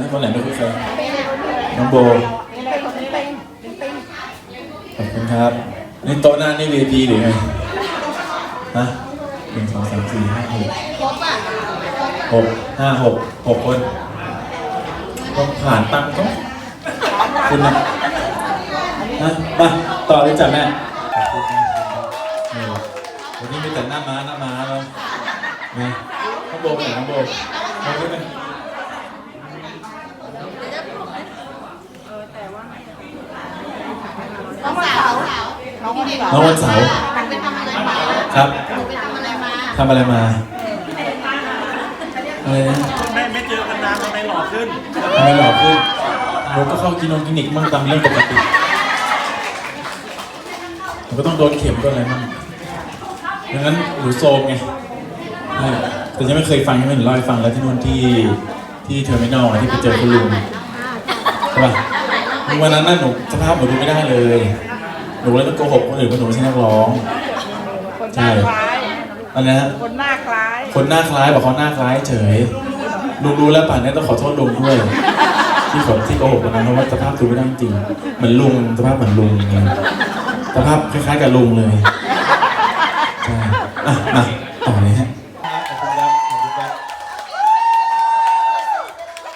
ฮะคนไหนไม่คุยใครน้องโบขอบคุณครับนี่โต๊ะหน้านี่เวทีหรือไงฮะหนึ่งสองสามสี่ห้าหกหกห้าหกหกคนต้องผ่านตั้งต้องคุณนะนะมาต่อเลยจ้ะแม่วันนี้มีแต่หน้าม้าหน้าม้าแล้วไงน้องโบไปไหนน้องโบน้องบไปไหน น้องวันเสาร์ น้องวันเสาร์น้องวันเสาร์ไปทำอะไรมาครับหนูไปทำอะไรมาทำอะไรมาอะไรนะไม่ไม่เจอกันนานทำไมหล่อขึ้นทำไมหล่อขึ้นหนูก็เข้ากินนมกินนิกมั่งตามเรื่องปกติหนูก็ต้องโดนเข็มก็อะไรมั่งดังนั้นหนูโซมไงใช่แต่ยังไม่เคยฟังยังไม่เห็นเล่าให้ฟังแล้วที่นู่นที่ที่เทอร์มินอลที่ไปเจอคุณลุงใช่ป่ะวันนั้นน่ะหนูสภาพหนูดูไม่ได้เลย หนูเลยต้องโกหกคนอื่นว่าหนูไม่ใช่นักร้อง คนหน้าคล้ายอะไรนะคนหน้าคล้าย คนหน้าคล้ายบอกเขาหน้าคล้ายเฉยลุงรู้แล้วป่านนี้ต้องขอโทษลุงด้วย ที่ขอที่โกหกวันนั้นเพราะว่าสภาพดูไม่ได้จริงเหมือนลุงสภาพเหมือนลุงอย่างเงี้ยสภาพคล้ายๆกับลุงเลยใช่อะมาต่อเลยฮะขอบคุณครับขอบคุณครับ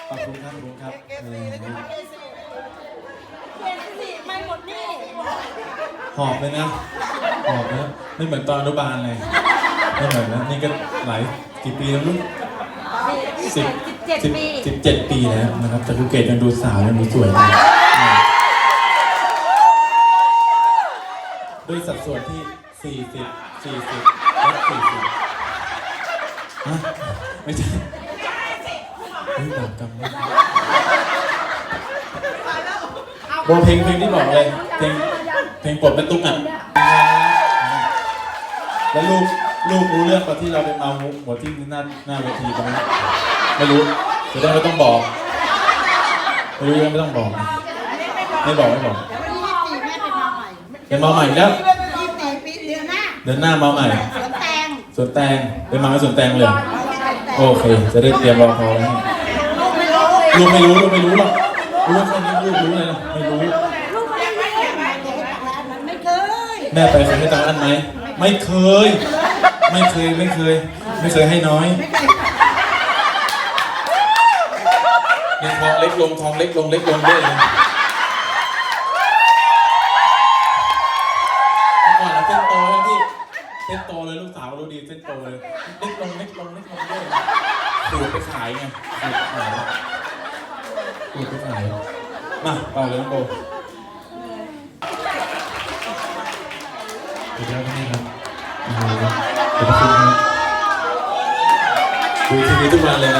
ขอบคุณครับขอบคุณครับเออ หอบเลยนะหอบนะไม่เหมือนตอนอนุบาลเลยไม่เหมือนนะนี่ก็หลายกี่ปีแล้วลูกสิบสิบสิบเจ็ดปีแล้วนะครับแต่ภูเก็ตยังดูสาวยังดูสวยอยู่ด้วยสัดส่วนที่สี่สิบสี่สิบลดสี่สิบฮะไม่ใช่เฮ้ยบาปกรรมนะโบเพลงเพลงที่บอกเลยเพลง เพลงปลดเป็นตุ้งอะแล้วลูกลูกรู้เรื่องตอนที่เราไปเมาหัวที่หน้าหน้าเวทีตรงนั้นไม่รู้จะได้ไม่ต้องบอกไม่รู้ยังไม่ต้องบอก ไม่บอกไม่บอกเดี๋ยววันที่ยี่สิบสี่แม่เป็นมาใหม่เป็นมาใหม่แล้วยี่สิบสี่ปีเดือนหน้าเดือนหน้ามาใหม่สวนแตงสวนแตงเป็นมาไม่สวนแตงเลยโอเค จะได้เตรียมรอพอแล้วลูกไม่รู้ลูกไม่รู้ลูกไม่รู้หรอกรู้แค่นี้ลูกรู้เลยนะ แม่ไปเคยให้ตังค์อันไหมไม่เคย ไม่เคยไม่เคย ไม่เคยให้น้อยเนี่ยทองเล็กลงทองเล็กลงเล็กลงเรื่อยเลย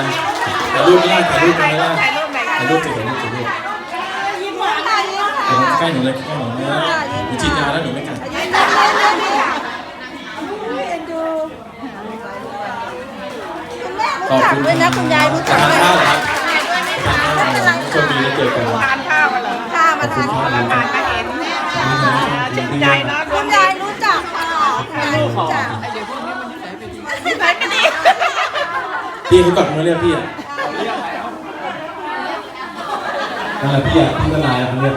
นเลยนะถ่ายรูปไม่ได้ถ่ายรูปไม่ได้ถ่ายรูปไหนอยถ่ายรูปเสร็จถ่ายรูปเสร็จรูปยิ้มหวานอะไรยิ้มหวานเดี๋ยวใกล้หนูเลยใกล้หนูนะหนูฉีดยาแล้วหนูไม่กัดขอบคุณด้วยนะคุณยายรู้จักทานข้าวเหรอครับทานข้าวเหรอโชคดีได้เจอกันทานข้าวกันเหรอข้ามาทานขอบคุณครับทานก็เห็นชื่นใจเนาะคุณยายรู้จักค่ะคุณยายรู้จักที่ไหนก็ดี พี่เขากดมือเรียกพี่อะนั่นแหละพี่อะพี่ทนายอะเขาเรียก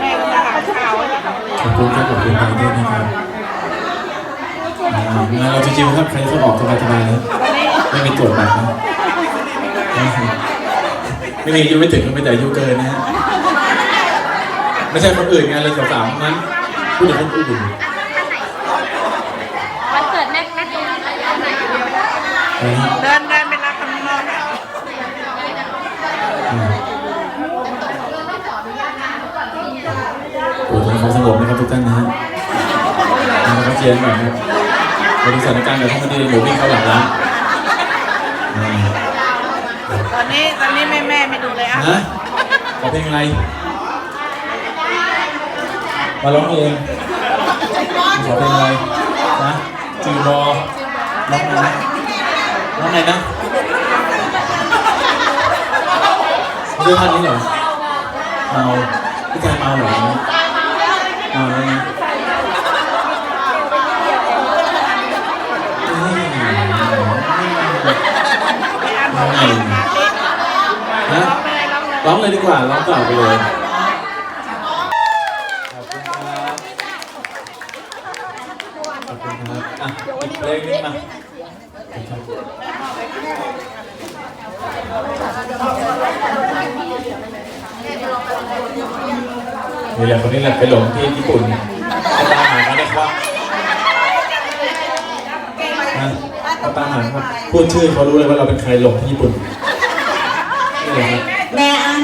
แม่ก็ทานข้าวแล้วก็ขอบคุณครับขอบคุณไปด้วยนะครับอ่างานเราจริงๆครับใครเข้าออกสบายๆนะไม่มีตรวจบัตรนะไม่มีอายุไม่ถึงก็ไม่แต่อายุเกินนะฮะไม่ใช่คนอื่นไงเลยสาวๆทั้งนั้นพูดถึงคนอื่นวันเกิดแม่แม่ตรงนั้น นะฮะ เดินเดินไปรับข้างนอกอืมโอ้ยขอสงบนะครับทุกท่านนะฮะนะครับเชียร์หน่อยนะครับบริสถานการณ์แบบที่ไม่ดีหนูวิ่งเข้าหลังร้านอ่าตอนนี้ตอนนี้แม่แม่ไม่ดูเลยอะฮะขอเพลงอะไร มาร้องเองขอเพลงอะไรนะจือบอร้องไงนะ ร้องไงนะเรื่องท่านนี้เหรอเมาพี่ชายเมาเหรอเมาแล้วนะเอ้ยไม่ฮะร้องเลยดีกว่าร้องต่อไปเลย นี่แหละคนนี้แหละไปหลงที่ญี่ปุ่นไปตามหาเขาได้ครับนะไปตามหาครับพูดชื่อเขารู้เลยว่าเราเป็นใครหลงที่ญี่ปุ่นนี่เลยครับแม่อัน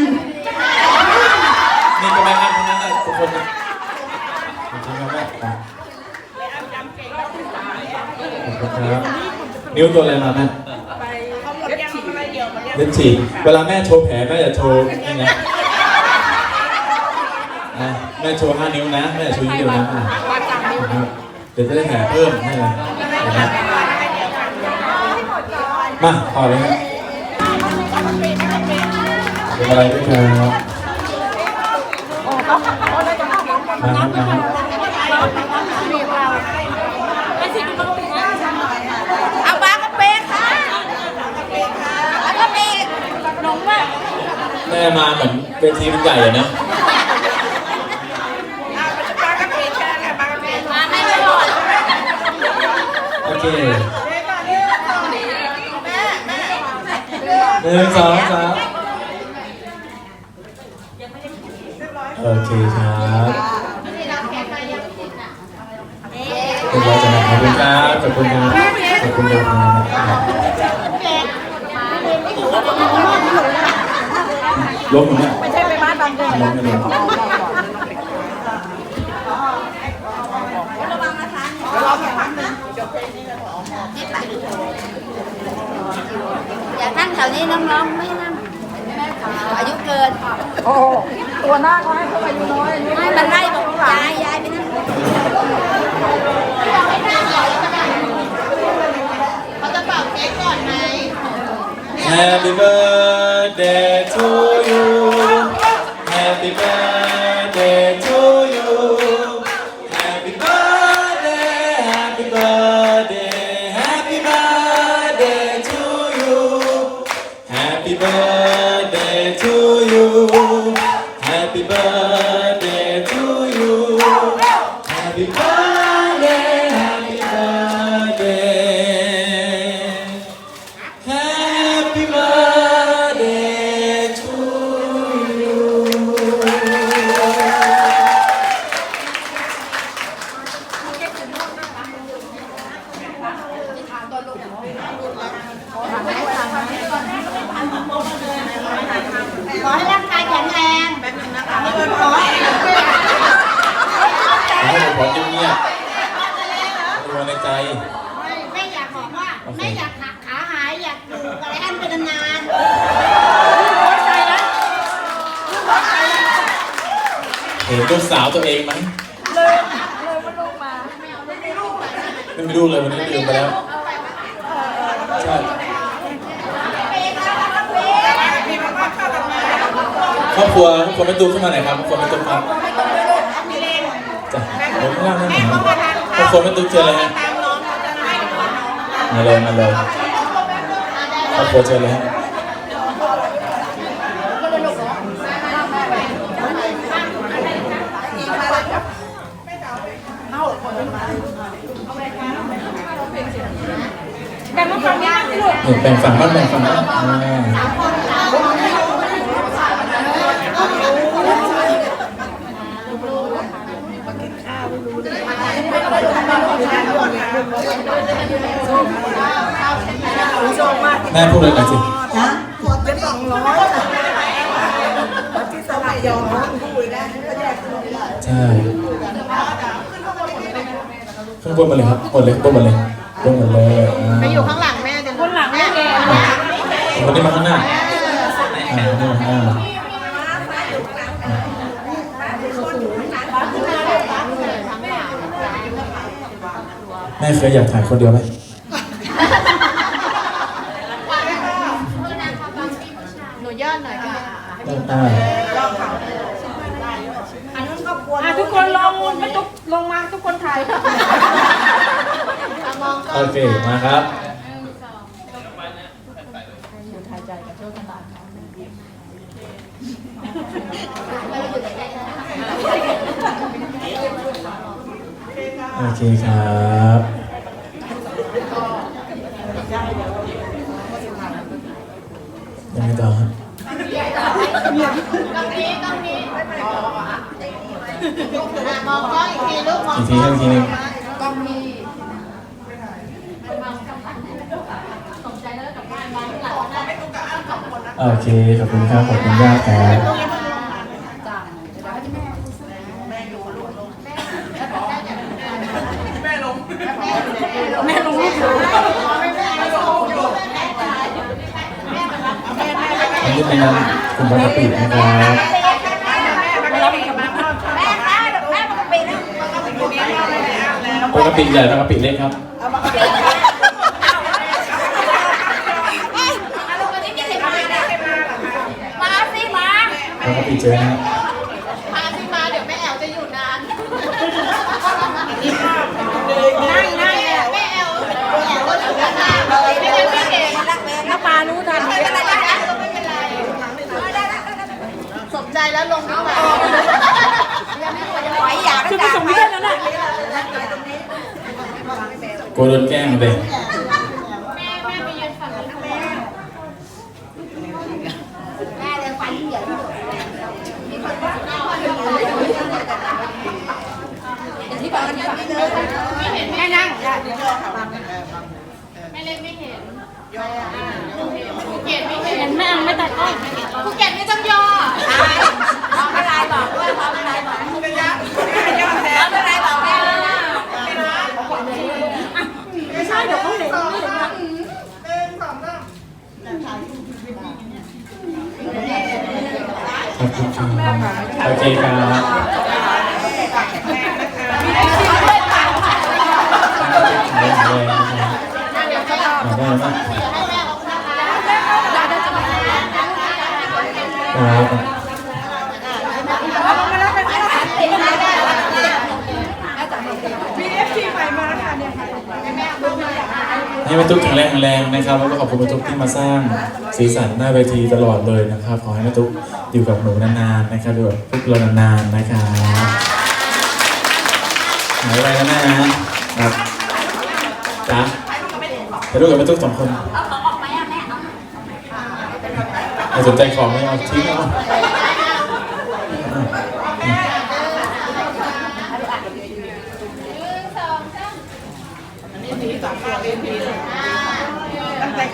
นี่ก็แม่อันทั้งนั้นแหละทุกคนนะขอบคุณครับแม่ครับขอบคุณครับนิ้วตัวอะไรมาแม่เล็บฉีกเวลาแม่โชว์แผลแม่อย่าโชว์นี่นะอะแม่ โชว์ห้านิ้วนะแม่อย่าโชว์นิ้วเดียวนะอะครับเดี๋ยวจะได้แผลเพิ่มนี่เลยนะครับมาต่อเลยครับเป็นอะไรด้วยครับมาครับมาครับเอาปลากระเป๊กค่ะปลากระเป๊กหนงมากแม่มาเหมือนเวทีมันใหญ่อะนะ ปลากระเป๊กแค่ไหนปลากระเป๊กมาให้ตลอด โอ เคหนึ่งสองสามโอเคครับเรียบร้อยจังขอบคุณครับขอบคุณครับขอบคุณครับล้มหนูเนี่ยไม่ใช่ไปบ้านบางเดือน ล้มไม่ล้ม อย่านั่งแถวนี้น้องๆไม่นั่งอายุเกินโอ้ตัวหน้าเขาให้เขาอายุน้อยอายุไม่มันไล่บอกยายยายไปนั่งเขาจะเป่าเค้กก่อนไหม Happy birthday to Happy birthday แล้วใช่ครอบครัวครอบครัวไม่ตู้ขึ้นมาหน่อยครับครอบครัวไม่ตู้ครับจ้ะผมข้างล่างนั่นหน่อยครอบครัวไม่ตู้เจอเลยฮะมาเลยมาเลยครอบครัวเจอเลยฮะแบ่งฝั่ง บ้านแบ่งฝั่งบ้านอ่าแม่พูดเลยหน่อยสิๆนะใช่ขึ้นบนมาเลยครับบนเลยบนมาเลยบนมาเลยไปอยู่ข้างหลัง คนนี้มาข้างหน้าอ่าคนนี้มาข้าแม่เคยอยากถ่ายคนเดียวไหมหนูย่อนหน่อยค่ะอ่าอะทุกคนลงไม่ตุกลงมาทุกคนถ่าย โอเค มาครับ ครับยังไงต่อครับตรงนี้ตรงนี้อะมองกล้องอีกทีลูกมองอีกทีครับอีกทีหนึงกล้องนี้โอเคขอบคุณครับขอบคุณญาติครับ แม่ลงรูป อันนี้เป็นน้ำคุณบากะปินะครับ แม่คะแม่ปกตินะ บากะปิใหญ่บากะปิเล็กครับ มาสิมาบากะปิเจอนะพาที่มาเดี๋ยวแม่แอลจะอยู่นานนั่งนั่งเนี่ยแม่แอลแม่แอลก็อยู่นานเลยไม่งั้นพี่เก่งถ้าปลารู้ทันไม่เป็นไรนะไม่เป็นไรสมใจแล้วลงดีกว่าไหวอยากจะไปส่งไม่ได้แล้วนะ กลัวโดนแกล้งเลยแม่นั่งแม่เลยฟันเหี่ยวที่บอกกันที่บอกไม่เห็นแม่นั่งเล็กไม่เห็นภูเก็ตไม่เห็นแม่ไม่ตัดก้อนภูเก็ตไม่ต้องยอ พร้อมอะไรบอกด้วยพร้อมอะไรบอกพร้อมอะไรบอกแม่ไม่ใช่เดี๋ยวเขาเห็น ขอบคุณครับโอเคครับแรงแรงนะครับเดี๋ยวจะอ่าได้ไหมให้แม่ออกนะคะ ครับ ให้แม่ตุ๊กแข็งแรงแข็งแรงนะครับแล้วก็ขอบคุณแม่ตุ๊กที่มาสร้างสีสันหน้าเวทีตลอดเลยนะครับ ขอให้แม่ตุ๊กอยู่กับหนูนานๆนะครับอยู่กับพวกเรานานๆนะครับหายไปนะแม่นะครับจ้ะไปดูกับแม่ตุ๊กสองคนไม่สนใจของเลยเอาทิ้งเอาขอบคุณนะเนี่ยแม่เขามาทานข้า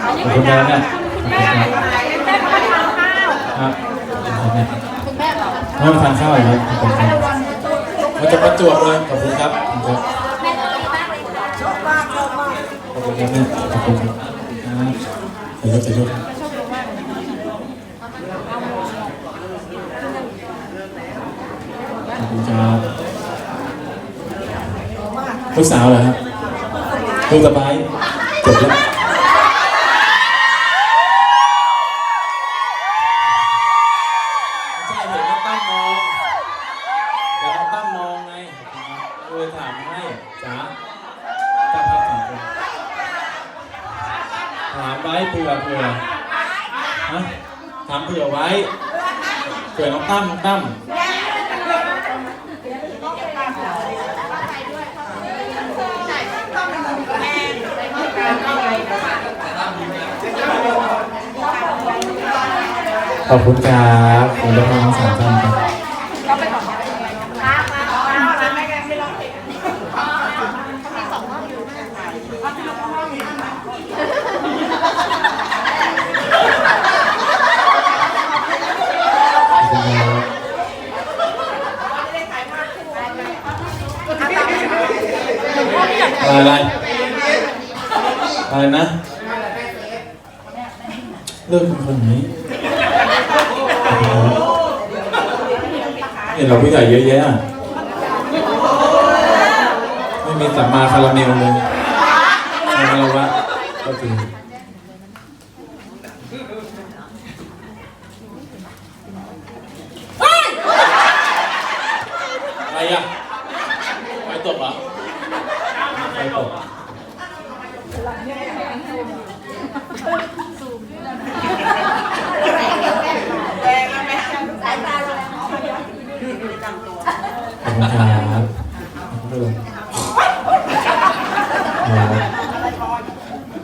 ครับแม่มาทานข้าวเหรอครับขอบคุณครับมาจากประจวบเลยขอบคุณครับขอบคุณครับขอบคุณครับแม่ขอบคุณครับครับถ่ายรูปถ่ายรูปขอบคุณครับลูกสาวเหรอครับลูกสะพ้ายจบแล้ว เผื่อเผื่อฮะถามเผื่อไว้เผื่อน้องตั้มน้องตั้มขอบคุณครับขอบคุณทั้งสามท่านครับขอบคุณครับ อะไรอะไรนะเลิกเป็นคนนี้เห็นเราผู้ใหญ่เยอะแยะไม่มีสัมมาคาราเมลเลยใช่ไหมเราวะก็คืออะไรอะไฟตกเหรอไฟตก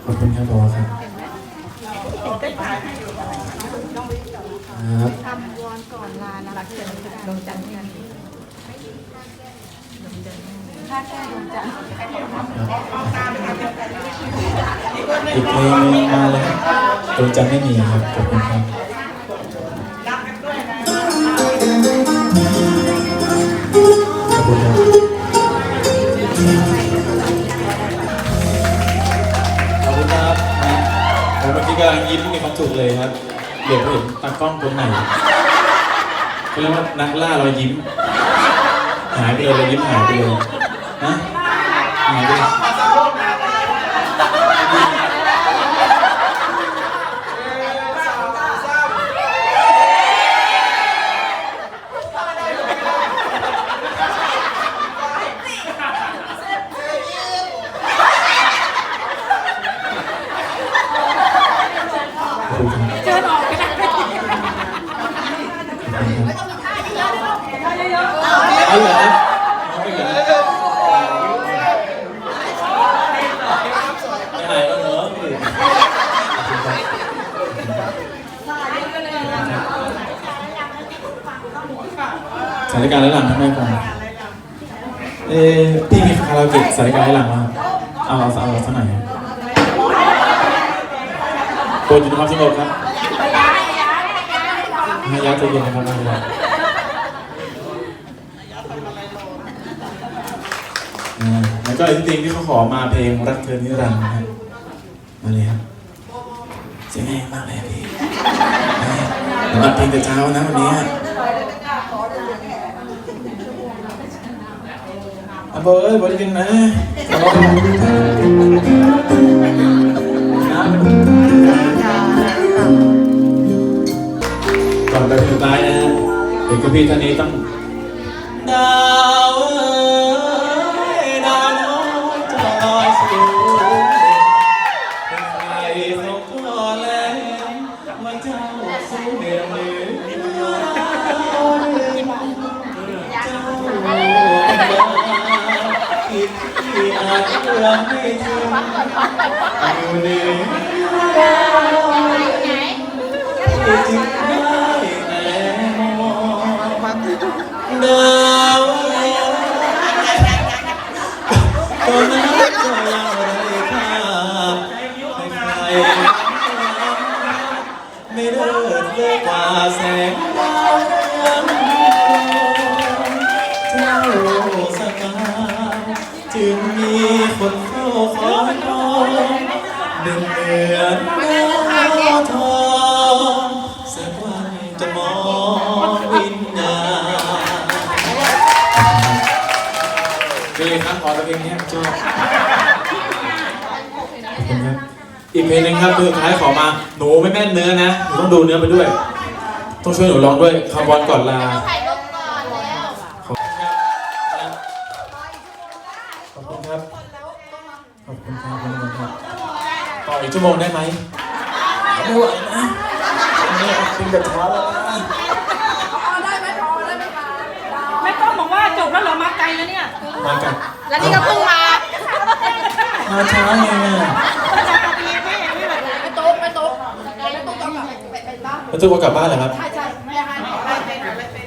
ขอบคุณครับขอบคุณครับ ครับ ทำวอนก่อนลานะคะเชิญดวงจันทร์เนี่ย ถ้าแก้ดวงจันทร์ อีกเพลงหนึงมาเลยครับดวงจันไม่มีครับขอบคุณครับ ขอบคุณครับ ขอบคุณครับผมเมื่อกี้กำลังยิ้มมีความสุขเลยครับ เหลือไปเห็นตากล้องคนไหนเขาเรียกว่านักล่ารอยยิ้ม หายไปเลยรอยยิ้มหายไปเลยนะ หายไปเลยเชิญออกก็ได้เอาเหรอเอาเหรอไม่หายแล้วเหรอ สถานการณ์ไร้หลังทำไมฟังเอ๊ะพี่มีคาราโอเกะสถานการณ์ไร้หลังมาเอาเอาเอาสักหน่อยโปรดอยู่ในความสงบครับให้ยักษ์ใจเย็นนะครับให้ยักษ์อ่าแล้วก็จริงๆที่เขาขอมาเพลงรักเธอนิรันดร์นะครับมาเลยครับเสียงแรงมากเลยอะพี่สำหรับเพลงแต่เช้านะวันนี้อะ เบอร์เอ้ยบริกินนะก่อนไปสุดท้ายนะฮะเด็กกับพี่ท่านนี้ต้องดา รื่องไม่ถึงอยู่เหนือที่จึงได้แต่มองดาวก็นั้นก็ยังไร้ค่าให้ใครไม่เลิศเลอกว่าแสง มือนดาทองสักวันจะมองวิญญาณเพลงครับขอเพลงนี้ชอบอีกเพลงหนึงครับคือท้ายขอมาหนูไม่แม่นเนื้อนะหนูต้องดูเนื้อไปด้วย ต้องช่วยหนูร้องด้วยคำบอลก่อนลา ถ่ายรูปก่อนแล้ว ขอบคุณครับ ขอบคุณครับ ขอบคุณครับขอบคุณครับ ต่ออีก ชั่วโมงได้ไหมไม่ไหวนะนี่เป็นกระช้าแล้วนะแม่ต้อมบอกว่าจบแล้วเหรอมาไกลแล้วเนี่ย มากันแล้วนี่ก็เพิ่งมามาช้าไงเนี่ยไปโต๊ะไปโต๊ะไปโต๊ะก่อนไปไปบ้านแล้วทุกคนกลับบ้านเหรอครับ ใช่ใช่ไม่ให้ไปไป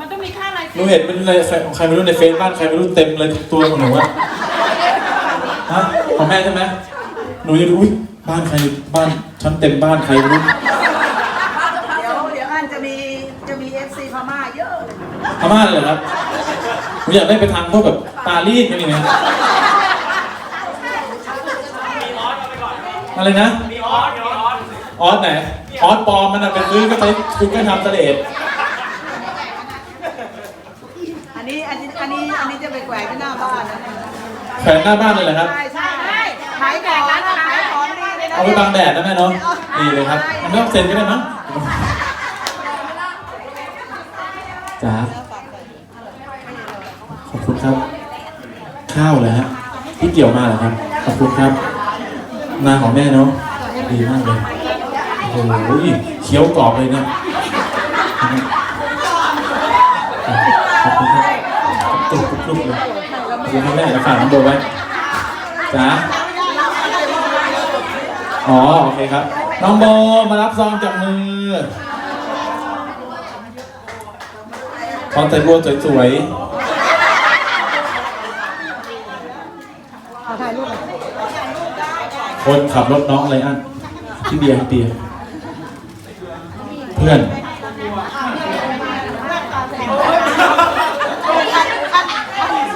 มันต้องมีค่าอะไรหนูเห็นเป็นในของใครไม่รู้ในเฟซบ้านใครไม่รู้เต็มเลยตัวของหนูอะฮะของแม่ใช่ไหมหนูจะดูอุ้ย บ้านใครบ้านฉันเต็มบ้านใครไม่รู้เดี๋ยวเดี๋ยวอันจะมีจะมีเอฟซีพม่าเยอะเลยพม่าเลยเหรอครับหนูอยากได้ไปทางพวกแบบปารีสอะไรเนี่ยอะไรนะออสไหนออสปลอมมันอะเป็นซื้อก็ใช้คุณก็ทำเสลดอันนี้อันนี้อันนี้อันนี้จะไปแขวนที่หน้าบ้านนะแขวนหน้าบ้านเลยเหรอครับใช่ใช่ใช่ขายของนะขายของนี่ เอาไปบังแดดนะแม่เนาะดีเลยครับมันไม่ต้องเซ็นก็ได้มั้งจ๋าขอบคุณครับ ข้าวเหรอฮะพี่เกี่ยวมาเหรอครับ ขอบคุณครับนาของแม่เนาะดีมากเลยโอ้โหเคี้ยวกรอบเลยเนี่ยขอบคุณครับตุกกรุบเลยขอบคุณครับแม่เดี๋ยวฝากน้ำโบไว้จ๋า อ๋อโอเคครับ น้องโบมารับซองจากมือตอนใส่บัวสวยๆคนขับรถน้องอะไรอันพี่เบียร์พี่เบียร์เพื่อน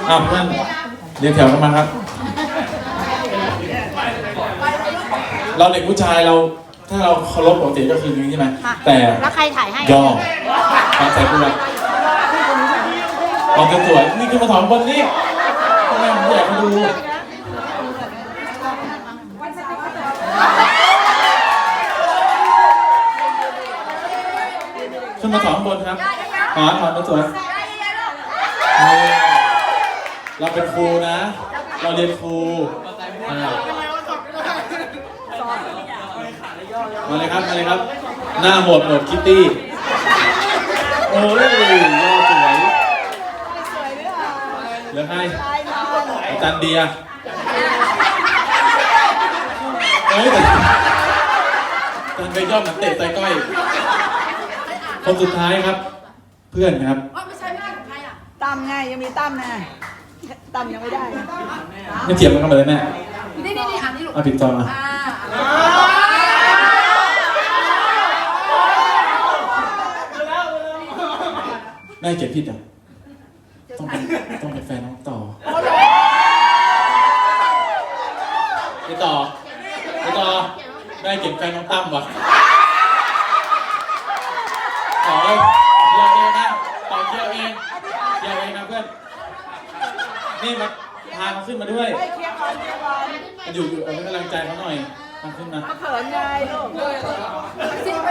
อ้าวเพื่อนเรียงแถวกันมาครับ เราเด็กผู้ชายเรา ถ้าเราเคารพปกติก็คืออย่างนี้ใช่ไหมแต่แล้วใครถ่ายให้ย่อตอนใส่กูแบบตอนสวยๆนี่คือมาถอนบนนี่ทำไมผมอยากมาดูขึ้นมาถอนข้างบนครับถอนถอนสวยๆนี่เราเป็นครูนะ เราเรียนครูอ่า มาเลยครับ มาเลยครับ หน้าโหมดโหมดคิตตี้ โอ้ยย่อสวยเหลือใครอาจารย์เบียร์เอ้ยแต่อาจารย์เบียร์ย่อเหมือนเตะไส้ก้อย คนสุดท้ายครับ เพื่อนครับ ตั้มไงยังมีตั้มนะตั้มยังไม่ได้ ไม่เทียบกันเข้ามาเลยแม่นี่นี่นี่อ่านนี่ลูกเอาปิดจอมา อ่า แม่เก็บผิดอะต้องเป็นต้องเป็นแฟนน้องต่อไปต่อไปต่อแม่เก็บแฟนน้องตั้มวะต่อเลยเกี่ยวเองนะต่อเกี่ยวเองเกี่ยวเองนะเพื่อนนี่มาพาเขาขึ้นมาด้วยเคลียร์ก่อนเคลียร์ก่อนมาอยู่อยู่เอาให้กำลังใจเขาหน่อยพาขึ้นมาเขินไงลูก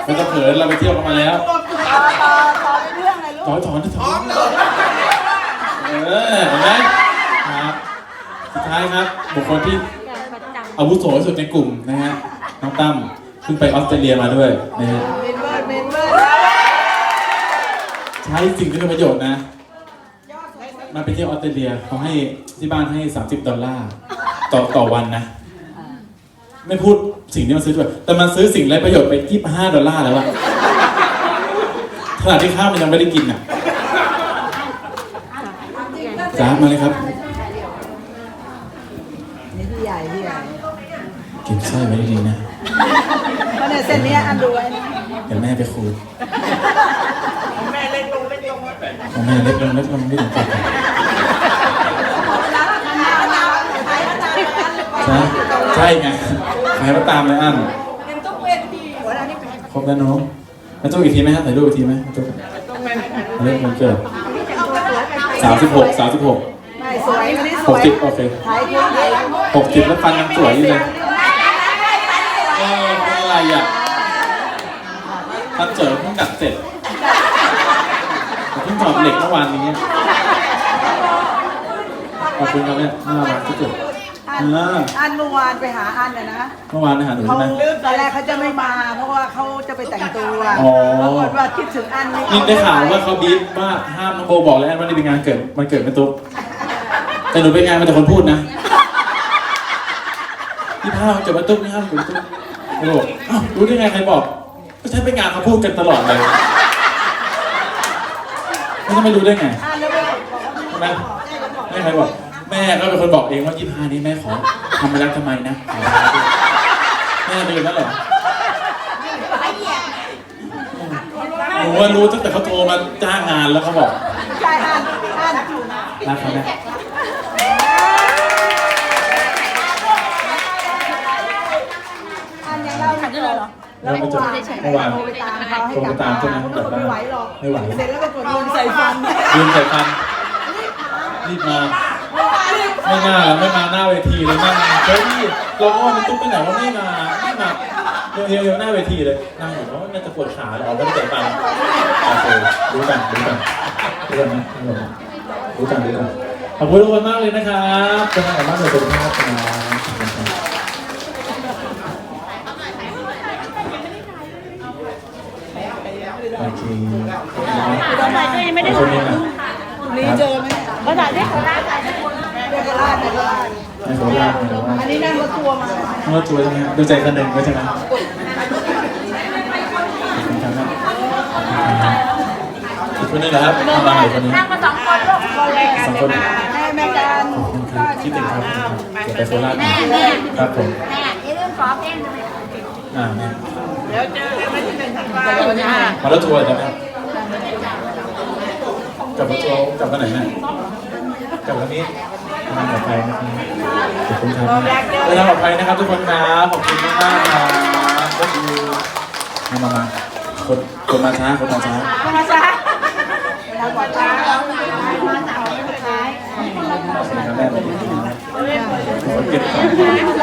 ไม่ต้องเขินเราไปเที่ยวกันมาแล้วต่อต่อต่อเป็นเรื่องอะไรลู ถอกนถอนถอนเออเห็นไหมครับสุดท้ายครับบุคคลที่อาวุโสที่สุดในกลุ่มนะฮะน้องตั้มเพิ่งไปออสเตรเลียมาด้วยนะฮะเมนเวอร์เมนเวอร์ใช้สิ่งที่เป็นประโยชน์นะมาไปเที่ยวออสเตรเลียเขาให้ที่บ้านให้ 30 ดอลลาร์ต่อต่อวันนะ ไม่พูดสิ่งที่มันซื้อด้วยแต่มันซื้อสิ่งไร้ประโยชน์ไป 25 ดอลลาร์แล้วอะ ขนาดที่ข้าวมันยังไม่ได้กินอะจ้ามาเลยครับนี่พี่ใหญ่พี่ใหญ่เก็บสร้อยไว้ดีๆนะเพราะเนี่ยเส้นเนี้ยอันดูไว้นะเดี๋ยวแม่ไปคูของแม่เล็กลงเล็กลงของแม่เล็กลงเล็กลงไม่ถึงจุดใช่ใช่ไงขายมาตามเลยอันครบแล้วน้อง แล้วตู้อีกทีไหมฮะถ่ายรูปอีกทีไหมตู้เล็กมันเกิดสามสิบหกสามสิบหกไม่สวยวันนี้สหกวยสิบโอเคถ่ายคุณถ่ายหกสิบแล้วฟันยังสวยอยู่เลยเออเป็นอะไรอะฟันเจอเพิ่งดัดเสร็จผมเพิ่งถอดเหล็กเมื่อวานนี้ขอบคุณครับเนี่ยน่ารักที่สุด อันอ่าอันเมื่อวานไปหาอันน่ะนะเมื่อวานอาหารหนูเขาใช่ไหม ตอนแรกเขาจะไม่มา เพราะว่าเขาจะไปแต่งตัวอ๋อ ปรากฏว่าคิดถึงอันนี้นี่ได้ข่าวว่าเขาบีบว่าห้ามน้องโบบอกแล้วว่านี่เป็นงานเกิดมันเกิดเป็นตุ๊กแต่หนูเป็นงานมันแต่คนพูดนะที่ห้ามเกิดเป็นตุ๊กนี่ห้ามเกิดเป็นตุ๊กโอ้โหอ้าวรู้ได้ไงใครบอกก็ใช้เป็นงานเขาพูดกันตลอดเลยไม่ต้องไม่รู้ได้ไงอันแล้วก็บอกว่าใช่ไหมไม่ใครบอก แม่ก็เป็นคนบอกเองว่ายี่ห้านี้แม่ขอทำไปแล้วทำไมนะแม่เป็นแล้วเหรอหนูว่ารู้ตั้งแต่เขาโทรมาจ้างงานแล้วเขาบอกใช่อันอันรักเขาไหมอันยังเล่าไม่จบแล้วเมื่อวานเมื่อวานโทรไปตามเขาให้โทรกลัไปบตามมาใช่ไหมเขาบอกไม่ไหวหรอกไม่ไหวเสร็จแล้วก็กดลงใส่ฟันยืนใส่ฟันรีบมา ไม่น่าแล้วไม่มาหน้าเวทีเลยนั่งเฮ้ยเราอ้อนมันตุ๊กไปไหนว่าไม่มาไม่มาเดี๋ยวเดี๋ยวหน้าเวทีเลยนั่งอยู่ว่าน่าจะปวดขาหรอไม่ได้ใส่ฟันโอเครู้กันรู้กันรู้กันนะรู้กันรู้กันขอบคุณทุกคนมากเลยนะครับเป็นกำลังใจมากเลยขอบคุณมากครับโอเคทำไมก็ยังไม่ได้ขอบคุณนะนี่เจอไหมภาษาที่โค ราชนคราชในโคราชในโคราชอันนี้นั่งรถทัวร์มานั่งรถทัวร์ใช่ไหมครับดูใจคันหนึ่งก็ใช่ไหมคนนี้เหรครับมาใหม่คนนี้นั่งมาสองคนลูกคนแรกสองคนแม่แม่กันคิดถึงครับจะไปโคราชครับผมแม่อย่าลืมขอเพลงด้วยอ่าแม่เดี๋ยวเจอแม่วันที่หนึ่งธันวาคมมาแล้วทัวร์ใช่ไหมครับกลับมาทัวร์กลับมาไหนแม่กลับวันนี้ ทางปลอดภัยนะครับขอบคุณครับเดินทางปลอดภัยนะครับทุกคนครับขอบคุณมากๆครับก็คือมามามาคนคนมาช้าคนมาช้ามาช้าเรากว่าช้ามาสาวสุดท้ายขอบคุณครับแม่ขอบคุณครับขอเก็บก่อน